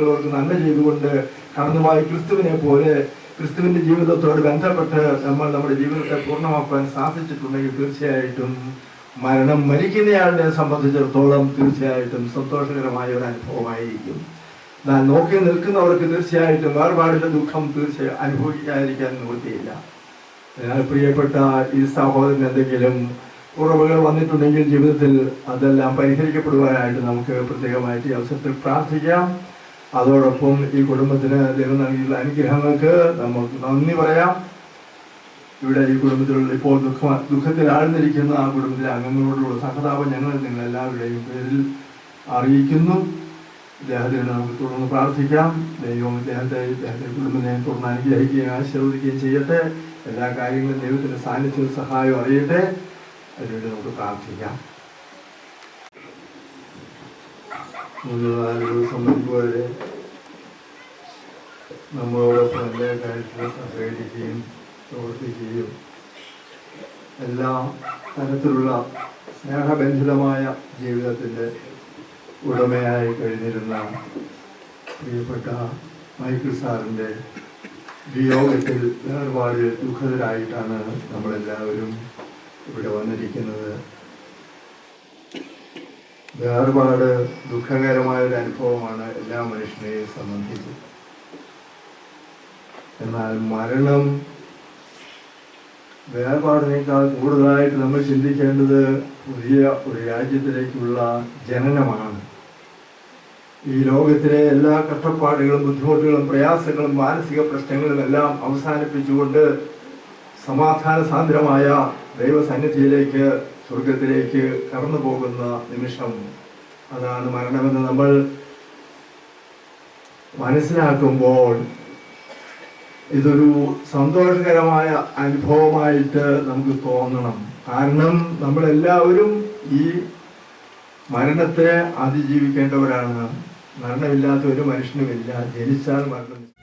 ആളുകൾക്ക് നന്മ ചെയ്തുകൊണ്ട് കടന്നുപോയ ക്രിസ്തുവിനെ പോലെ ക്രിസ്തുവിന്റെ ജീവിതത്തോട് ബന്ധപ്പെട്ട് നമ്മൾ നമ്മുടെ ജീവിതത്തെ പൂർണമാക്കാൻ സാധിച്ചിട്ടുണ്ടെങ്കിൽ തീർച്ചയായിട്ടും മരണം മരിക്കുന്നയാളിനെ സംബന്ധിച്ചിടത്തോളം തീർച്ചയായിട്ടും സന്തോഷകരമായ ഒരു അനുഭവമായിരിക്കും. എന്നാൽ നോക്കി നിൽക്കുന്നവർക്ക് തീർച്ചയായിട്ടും വേർപാടിന്റെ ദുഃഖം തീർച്ചയായും അനുഭവിക്കാതിരിക്കാൻ നിവൃത്തിയില്ല. അതിനാൽ പ്രിയപ്പെട്ട ഈ സഹോദരൻ എന്തെങ്കിലും കുറവുകൾ വന്നിട്ടുണ്ടെങ്കിൽ ജീവിതത്തിൽ അതെല്ലാം പരിഹരിക്കപ്പെടുവാനായിട്ട് നമുക്ക് പ്രത്യേകമായിട്ട് ഈ അവസരത്തിൽ പ്രാർത്ഥിക്കാം. അതോടൊപ്പം ഈ കുടുംബത്തിന് ദൈവം നൽകിയുള്ള അനുഗ്രഹങ്ങൾക്ക് നമുക്ക് നന്ദി പറയാം. ഇവിടെ ഈ കുടുംബത്തിലുള്ള ഇപ്പോൾ ദുഃഖ ദുഃഖത്തിൽ ആഴ്ന്നിരിക്കുന്ന ആ കുടുംബത്തിലെ അംഗങ്ങളോടുള്ള സഹതാപം ഞങ്ങൾ നിങ്ങളെല്ലാവരുടെയും പേരിൽ അറിയിക്കുന്നു. ഇദ്ദേഹത്തിന് നമുക്ക് തുടർന്ന് പ്രാർത്ഥിക്കാം. ദൈവം ഇദ്ദേഹത്തെ ഇദ്ദേഹത്തെ കുടുംബത്തെ തുടർന്ന് അനുഗ്രഹിക്കുകയും ആശീർവദിക്കുകയും ചെയ്യട്ടെ. എല്ലാ കാര്യങ്ങളും ദൈവത്തിന്റെ സാന്നിധ്യവും സഹായവും അറിയട്ടെ. അതിനുവേണ്ടി നമുക്ക് പ്രാർത്ഥിക്കാം. മൂന്ന് നാല് ദിവസം മുൻപ് വരെ നമ്മളോടൊപ്പം എല്ലാ കാര്യത്തിലും സഹകരിക്കുകയും പ്രവർത്തിക്കുകയും എല്ലാ തരത്തിലുള്ള സ്നേഹബന്ധിതമായ ജീവിതത്തിന്റെ ഉടമയായി കഴിഞ്ഞിരുന്ന പ്രിയപ്പെട്ട മൈക്കിൾ സാറിന്റെ വിയോഗത്തിൽ വേർപാട് ദുഃഖിതരായിട്ടാണ് നമ്മളെല്ലാവരും ഇവിടെ വന്നിരിക്കുന്നത്. വേർപാട് ദുഃഖകരമായ ഒരു അനുഭവമാണ് എല്ലാ മനുഷ്യനെയും സംബന്ധിച്ച്. എന്നാൽ മരണം വേർപാടിനേക്കാൾ കൂടുതലായിട്ട് നമ്മൾ ചിന്തിക്കേണ്ടത് പുതിയ ഒരു രാജ്യത്തിലേക്കുള്ള ജനനമാണ്. ഈ ലോകത്തിലെ എല്ലാ കഷ്ടപ്പാടുകളും ബുദ്ധിമുട്ടുകളും പ്രയാസങ്ങളും മാനസിക പ്രശ്നങ്ങളും എല്ലാം അവസാനിപ്പിച്ചുകൊണ്ട് സമാധാന സാന്ദ്രമായ ദൈവസന്നിധിയിലേക്ക് സ്വർഗത്തിലേക്ക് കടന്നു പോകുന്ന നിമിഷം അതാണ് മരണമെന്ന് നമ്മൾ മനസ്സിലാക്കുമ്പോൾ ഇതൊരു സന്തോഷകരമായ അനുഭവമായിട്ട് നമുക്ക് തോന്നണം. കാരണം നമ്മളെല്ലാവരും ഈ മരണത്തെ അതിജീവിക്കേണ്ടവരാണ്. മരണമില്ലാത്ത ഒരു മനുഷ്യനുമില്ല. ജനിച്ചാൽ മരണം